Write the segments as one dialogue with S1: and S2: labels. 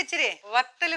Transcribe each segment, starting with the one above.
S1: നമുക്ക് ഇച്ചിരി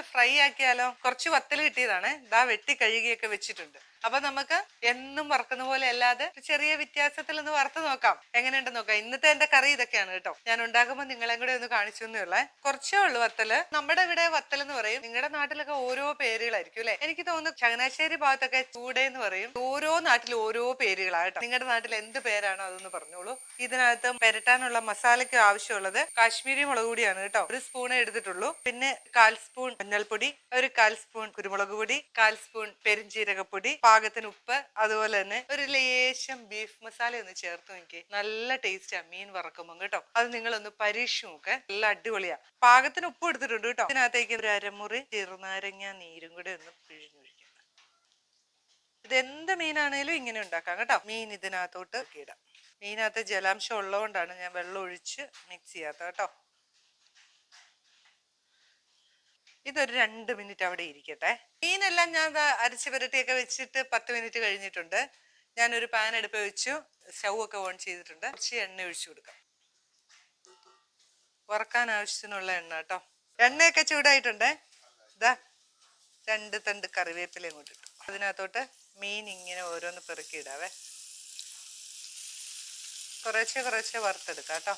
S1: ഫ്രൈ ആക്കിയാലോ? കുറച്ച് വത്തൽ കിട്ടിയതാണ്. ഇതാ വെട്ടി കഴുകിയൊക്കെ വെച്ചിട്ടുണ്ട്. അപ്പൊ നമുക്ക് എന്നും വറക്കുന്ന പോലെ അല്ലാതെ ചെറിയ വ്യത്യാസത്തിൽ ഒന്ന് വറുത്ത് നോക്കാം. എങ്ങനെയുണ്ട് നോക്കാം. ഇന്നത്തെ എന്റെ കറി ഇതൊക്കെയാണ് കേട്ടോ. ഞാൻ ഉണ്ടാക്കുമ്പോൾ നിങ്ങളെ കൂടെ ഒന്ന് കാണിച്ചു എന്നേ കുറച്ചേ ഉള്ളൂ വത്തൽ. നമ്മുടെ ഇവിടെ വത്തൽ എന്ന് പറയും. നിങ്ങളുടെ നാട്ടിലൊക്കെ ഓരോ പേരുകളായിരിക്കും അല്ലെ? എനിക്ക് തോന്നുന്നു ചങ്ങനാശ്ശേരി ഭാഗത്തൊക്കെ ചൂട എന്ന് പറയും. ഓരോ നാട്ടിലും ഓരോ പേരുകളാണ് കേട്ടോ. നിങ്ങളുടെ നാട്ടിൽ എന്ത് പേരാണോ അതൊന്ന് പറഞ്ഞോളൂ. ഇതിനകത്ത് പെരട്ടാനുള്ള മസാലയ്ക്ക് ആവശ്യമുള്ളത് കാശ്മീരി മുളക് പൊടിയാണ് കേട്ടോ. ഒരു സ്പൂണേ എടുത്തിട്ടുള്ളൂ. പിന്നെ കാൽ സ്പൂൺ മഞ്ഞൾപ്പൊടി ഒരു കാൽ സ്പൂൺ കുരുമുളക് പൊടി കാൽ സ്പൂൺ പെരിഞ്ജീരകപ്പൊടി പാകത്തിന് ഉപ്പ് അതുപോലെ തന്നെ ഒരു ലേശം ബീഫ് മസാല ഒന്ന് ചേർത്ത് നോക്കി നല്ല ടേസ്റ്റാ മീൻ വറക്കുമ്പോൾ കേട്ടോ. അത് നിങ്ങളൊന്ന് പരീക്ഷ നോക്ക്. നല്ല അടിപൊളിയാ. പാകത്തിന് ഉപ്പ് എടുത്തിട്ടുണ്ട് കേട്ടോ. ഇതിനകത്തേക്ക് ഒരു അരമുറി ചെറുനാരങ്ങ നീരും കൂടെ ഒന്ന് പിഴിഞ്ഞൊഴിക്കണം ഇത് എന്ത് മീനാണേലും ഇങ്ങനെ ഉണ്ടാക്കാം കേട്ടോ. മീൻ ഇതിനകത്തോട്ട് ഇടാം. മീനകത്ത് ജലാംശം ഉള്ളതുകൊണ്ടാണ് ഞാൻ വെള്ളം ഒഴിച്ച് മിക്സ് ചെയ്യാത്ത കേട്ടോ. ഇതൊരു രണ്ട് മിനിറ്റ് അവിടെ ഇരിക്കട്ടെ. മീനെല്ലാം ഞാൻ അരച്ച് പുരട്ടിയൊക്കെ വെച്ചിട്ട് പത്ത് മിനിറ്റ് കഴിഞ്ഞിട്ടുണ്ട്. ഞാനൊരു പാൻ എടുപ്പ് വെച്ചു. സ്റ്റൗ ഒക്കെ ഓൺ ചെയ്തിട്ടുണ്ട്. കുറച്ച് എണ്ണ ഒഴിച്ചു കൊടുക്കാം. വറക്കാൻ ആവശ്യത്തിനുള്ള എണ്ണ കേട്ടോ. എണ്ണയൊക്കെ ചൂടായിട്ടുണ്ട്? ഇതാ രണ്ട് തണ്ട് കറിവേപ്പില ഇങ്ങോട്ട് ഇട്ടു. അതിനകത്തോട്ട് മീൻ ഇങ്ങനെ ഓരോന്ന് പെറുക്കി ഇടാവേ. കുറേശ്ശെ കുറേശ്ശെ വറുത്തെടുക്കാം കേട്ടോ.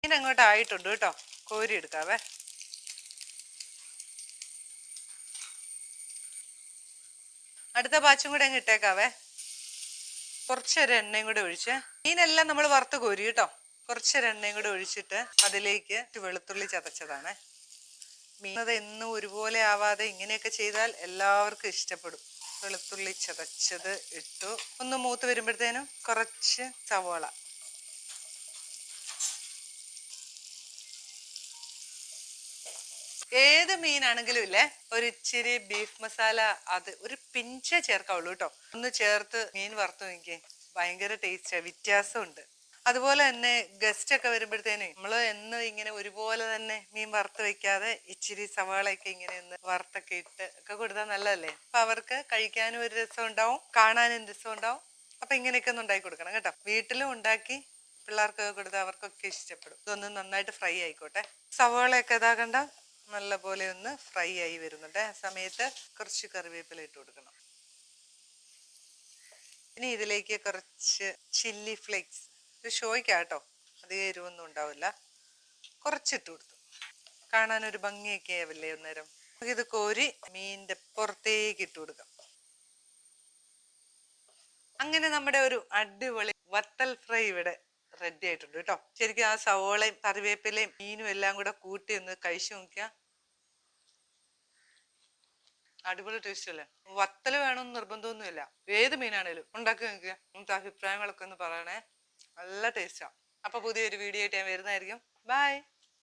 S1: മീൻ അങ്ങോട്ട് ആയിട്ടുണ്ട് കേട്ടോ. കോരി എടുക്കാവേ. അടുത്ത ബാച്ചും കൂടെ അങ്ങ് ഇട്ടേക്കാവേ. കുറച്ചൊരു എണ്ണയും കൂടെ ഒഴിച്ച്. മീനെല്ലാം നമ്മൾ വറുത്ത് കോരി കേട്ടോ. കുറച്ചൊരു എണ്ണയും കൂടെ ഒഴിച്ചിട്ട് അതിലേക്ക് വെളുത്തുള്ളി ചതച്ചതാണ്. മീൻ അത് എന്നും ഒരുപോലെ ആവാതെ ഇങ്ങനെയൊക്കെ ചെയ്താൽ എല്ലാവർക്കും ഇഷ്ടപ്പെടും. വെളുത്തുള്ളി ചതച്ചത് ഇട്ടു. ഒന്ന് മൂത്ത് വരുമ്പോഴത്തേനും കുറച്ച് സവോള. ഏത് മീനാണെങ്കിലും ഇല്ലേ ഒരു ഇച്ചിരി ബീഫ് മസാല അത് ഒരു പിഞ്ചേ ചേർക്കാവുള്ളൂ കേട്ടോ. ഒന്ന് ചേർത്ത് മീൻ വറുത്തു നോക്കി ഭയങ്കര ടേസ്റ്റാണ് വ്യത്യാസമുണ്ട്. അതുപോലെ തന്നെ ഗസ്റ്റ് ഒക്കെ വരുമ്പോഴത്തേനും നമ്മൾ എന്ന് ഇങ്ങനെ ഒരുപോലെ തന്നെ മീൻ വറുത്ത് വെക്കാതെ ഇച്ചിരി സവാളയൊക്കെ ഇങ്ങനെ ഒന്ന് വറുത്തൊക്കെ ഇട്ട് ഒക്കെ കൊടുത്താൽ നല്ലതല്ലേ? അപ്പൊ അവർക്ക് കഴിക്കാനും ഒരു രസം ഉണ്ടാവും കാണാനും രസം ഉണ്ടാവും. അപ്പൊ ഇങ്ങനെയൊക്കെ ഒന്ന് ഉണ്ടാക്കി കൊടുക്കണം കേട്ടോ. വീട്ടിലും ഉണ്ടാക്കി പിള്ളേർക്കൊക്കെ കൊടുത്താൽ അവർക്കൊക്കെ ഇഷ്ടപ്പെടും. ഇതൊന്ന് നന്നായിട്ട് ഫ്രൈ ആയിക്കോട്ടെ. സവാളയൊക്കെ ഇതാകണ്ട നല്ല പോലെ ഒന്ന് ഫ്രൈ ആയി വരുന്നുണ്ട്. ആ സമയത്ത് കുറച്ച് കറിവേപ്പില ഇട്ട് കൊടുക്കണം. ഇനി ഇതിലേക്ക് കുറച്ച് ചില്ലി ഫ്ലേക്സ്. ഇത് ഷോയ്ക്കാട്ടോ അധികം എരിവൊന്നും ഉണ്ടാവില്ല. കുറച്ചിട്ട് കൊടുത്തു. കാണാൻ ഒരു ഭംഗിയൊക്കെ ആവില്ലേ അന്നേരം? ഇത് കോരി മീനിന്റെ പുറത്തേക്ക് ഇട്ട് കൊടുക്കാം. അങ്ങനെ നമ്മുടെ ഒരു അടിപൊളി വത്തൽ ഫ്രൈ ഇവിടെ റെഡി ആയിട്ടുണ്ട് കേട്ടോ. ശരിക്കും ആ സവോളയും കറിവേപ്പിലയും മീനും എല്ലാം കൂടെ കൂട്ടി ഒന്ന് കഴിച്ചു നോക്കിയാ അടിപൊളി ടേസ്റ്റ് അല്ലേ? വത്തൽ വേണമെന്ന് നിർബന്ധമൊന്നുമില്ല. ഏത് മീനാണേലും ഉണ്ടാക്കി നോക്കുക നമുക്ക് അഭിപ്രായങ്ങളൊക്കെ ഒന്ന് പറയണേ. നല്ല ടേസ്റ്റാണ് അപ്പൊ പുതിയൊരു വീഡിയോ ആയിട്ട് ഞാൻ വരുന്നതായിരിക്കും. ബൈ